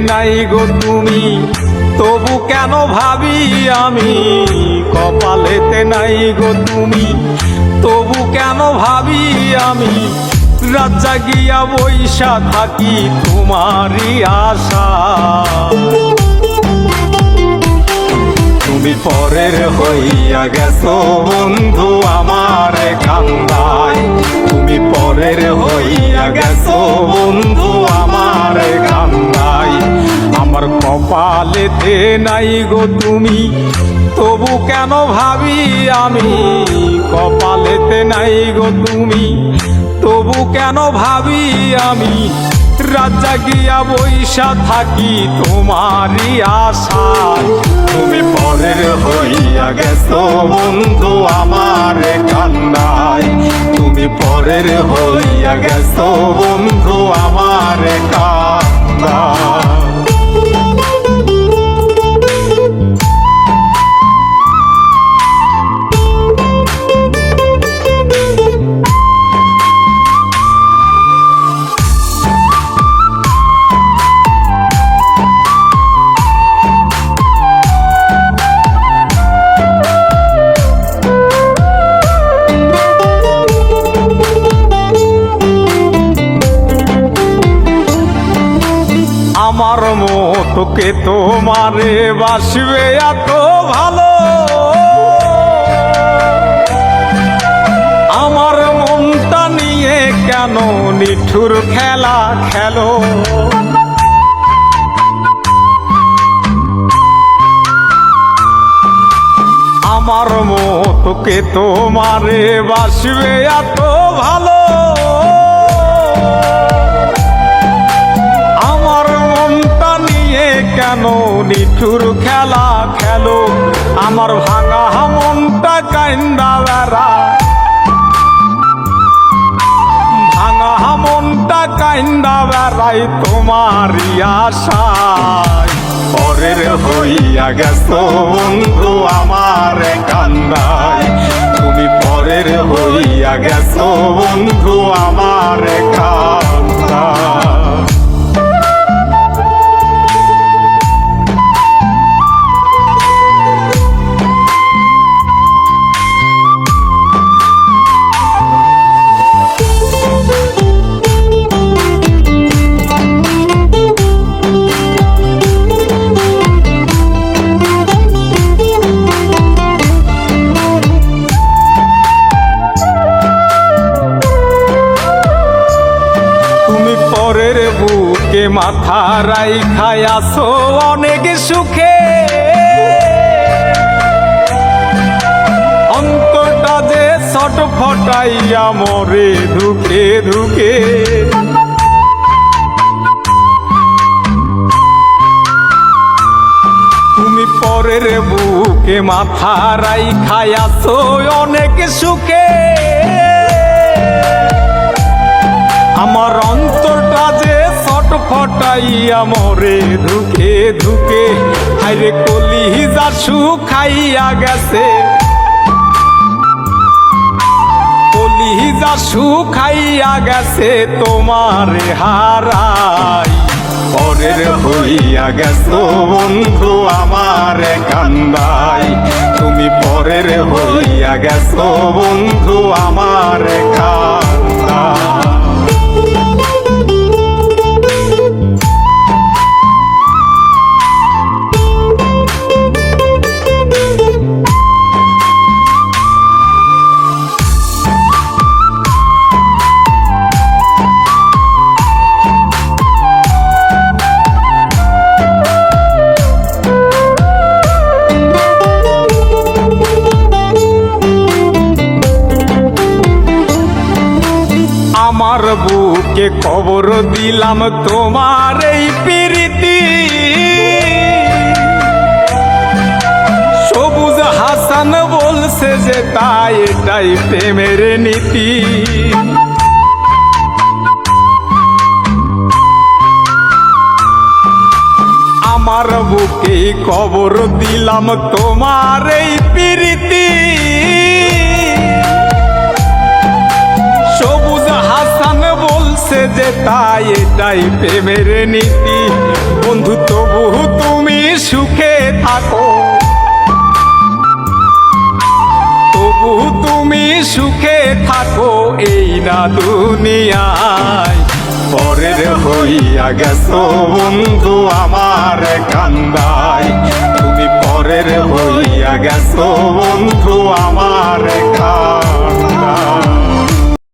নাই গো তুমি? তবু কেন ভাবি আমি? কপালেতে নাই গো তুমি। তবু কেন ভাবি আমি? রাজা গিয়া বৈশা থাকি তোমারই আশা। তুমি পরের হইয়া গেছো বন্ধু আমার কান্দায়। নাই গো তুমি, তবু কেন ভাবি আমি? কপালেতে নাই গো তুমি, তবু কেন ভাবি আমি? রাজা গিয়া বৈশা থাকি তোমারই আশায়। তুমি পরের হইয়া গেছো বন্ধু আমার কান্দায় তুমি পরের হইয়া গেছো বন্ধু আমার কান্দায় মতকে তোমারে বাসবে এত ভালো। আমার মনটা নিয়ে কেন নিঠুর খেলা খেলো? আমার মতকে তোমারে বাসবে এত ভালো। কেন নিঠুর খেলা খেলো? আমার ভাঙা মনটা কাইন্দা বেড়া। ভাঙা মনটা কাইন্দা বেড়াই তোমারই আশায়। পরের হইয়া গেছো বন্ধু আমার কান্দায়। তুমি পরের হইয়া গেছো বন্ধু আমার কান্দায়। মাথা রাই খায়াছো অনেক সুখে। অন্তটা যে ছট ফটাইয়া মরে ধুকে ধুকে। তুমি পরের বুকে মাথা রাই খায়াছো অনেক সুখে। ফটাইয়া মরে ধুকে ধুকে। হাইরে কলি যা খাইয়া গেছে। কলি যা খাইয়া গেছে তোমার হারাই। পরের হইয়া গেছো বন্ধু আমার কান্দাই। তুমি পরের হইয়া গেছো বন্ধু আমার কান্দাই। কবর দিলাম তোমার এই প্রীতি। সবুজ হাসান বলছে যে তাই এটাই প্রেমের নীতি। আমার বুকে কবর দিলাম তোমার এই প্রীতি। তাই এটাই প্রেমের নীতি। বন্ধু, তবু তুমি সুখে থাকো। তবু তুমি সুখে থাকো এই না দুনিয়ায়। পরের হইয়া গেছো বন্ধু আমার কান্দায়। তুমি পরের হইয়া গেছো বন্ধু আমার কান্দায়।